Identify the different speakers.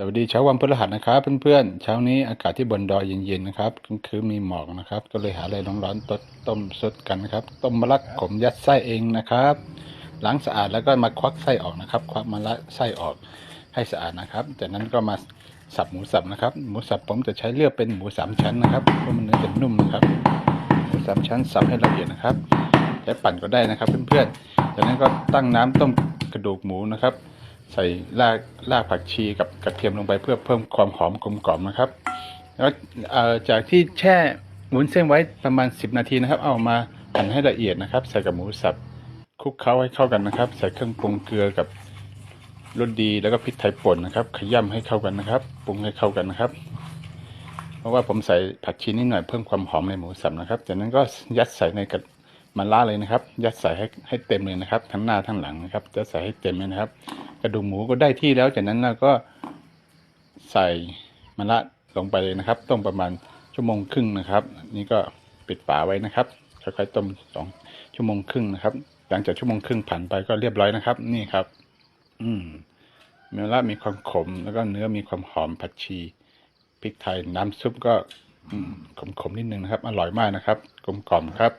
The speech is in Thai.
Speaker 1: สวัสดีเช้าวันพฤหัสนะครับเพื่อนๆเช้านี้อากาศที่บนดอยเย็นๆนะครับคือมีหมอกนะครับ ก็เลยหาอะไรร้อนๆต,ต้มสดกันนะครับ ต้มมะละขมยัดไส้เองนะครับล้างสะอาดแล้วก็มาควักไส้ออกนะครับ ควักมะละไส้ออกให้สะอาดนะครับ จากนั้นก็มาสับหมูสับนะครับ หมูสับผมจะใช้เลือกเป็นหมูสามชั้นนะครับเพราะมันเนื้อจะนุ่มนะครับ หมูสามชั้นสับให้ละเอียดนะครับใช้ปั่นก็ได้นะครับ เพื่อนๆจากนั้นก็ตั้งน้ำต้มกระดูกหมูนะครับ ใส่รากรากผักชีกับกระเทียมลงไปเพื่อเพิ่มความหอมกลมกล่อมนะครับ แล้วจากที่แช่หมุนเส้นไว้ประมาณ 10 นาทีนะครับ เอามาหั่นให้ละเอียดนะครับ ใส่กับหมูสับคลุกเคล้าให้เข้ากันนะครับ ใส่เครื่องปรุงเกลือกับรสดีแล้วก็พริกไทยป่นนะครับ ขย้ำให้เข้ากันนะครับ ปรุงให้เข้ากันนะครับ เพราะว่าผมใส่ผักชีนิดหน่อยเพิ่มความหอมในหมูสับนะครับจากนั้นก็ยัดใส่ในกระมันล่าเลยนะครับ ยัดใส่ให้ให้เต็มเลยนะครับ ทั้งหน้าทั้งหลังนะครับจะใส่ให้เต็มเลยนะครับ กระดูกหมูก็ได้ที่แล้วจากนั้นเราก็ใส่มะระลงไปเลยนะครับ ต้มประมาณชั่วโมงครึ่งนะครับ นี่ก็ปิดฝาไว้นะครับค่อยๆต้มสองชั่วโมงครึ่งนะครับ หลังจากชั่วโมงครึ่งผ่านไปก็เรียบร้อยนะครับ นี่ครับ อืมมะระมีความขม แล้วก็เนื้อมีความหอมผัดชีพริกไทยน้ำซุปก็อืมขมๆนิดนึงนะครับ อร่อยมากนะครับ กลมกล่อมครับ